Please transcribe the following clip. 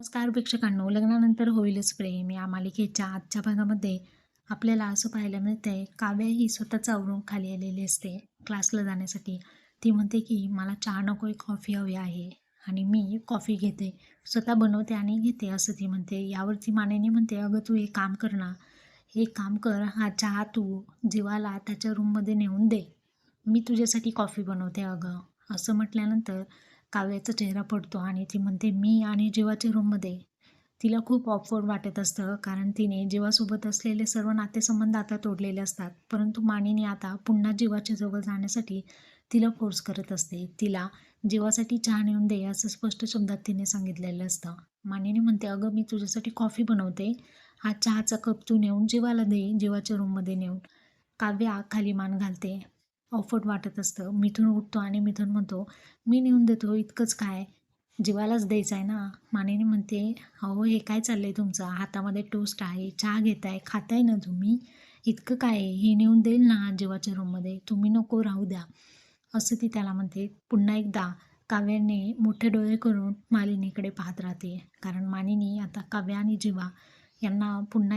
नमस्कार प्रेक्षकांनो. लग्नानंतर होईलच प्रेम. या मालिकेच्या आजच्या भागामध्ये आपल्याला असं पाहायला मिळतंय काव्या ही स्वतःच आवरून खाली आलेली असते. क्लासला जाण्यासाठी ती म्हणते की मला चहा नको कॉफी हवी आहे. आणि मी कॉफी घेते. स्वतः बनवते आणि घेते असं ती म्हणते. यावरती मानेनी म्हणते अगं तू एक काम कर ना. हे काम कर. हा चहा तू जीवाला त्याच्या रूममध्ये नेऊन दे. मी तुझ्यासाठी कॉफी बनवते अगं. असं म्हटल्यानंतर काव्याचा चेहरा पडतो आणि ती म्हणते मी आणि जीवाच्या रूममध्ये तिला खूप ऑफवर्ड वाटत असतं कारण तिने जीवासोबत असलेले सर्व नातेसंबंध आता तोडलेले असतात. परंतु मानिनी आता पुन्हा जीवाच्या जवळ जाण्यासाठी तिला फोर्स करत असते. तिला जीवासाठी चहा नेऊन दे असं स्पष्ट शब्दात तिने सांगितलेलं असतं. मानिनी म्हणते अगं मी तुझ्यासाठी कॉफी बनवते. हा चहाचा कप तू नेऊन जीवाला दे जीवाच्या रूममध्ये नेऊन. काव्या खाली मान घालते. ऑफवर्ड वाटत असतं. मिथून उठतो आणि मिथून म्हणतो मी नेऊन देतो इतकंच काय? जीवालाच द्यायचं आहे ना? मानेने म्हणते अहो हे काय चाललं आहे तुमचं? हातामध्ये टोस्ट आहे चहा घेताय खाताय ना तुम्ही? इतकं काय आहे? हे नेऊन देईल ना जीवाच्या रूममध्ये? तुम्ही नको राहू द्या. असं ती त्याला म्हणते. पुन्हा एकदा काव्याने मोठे डोळे करून मालिनीकडे पाहत राहते. कारण मानिनी आता काव्या आणि जीवा यांना पुन्हा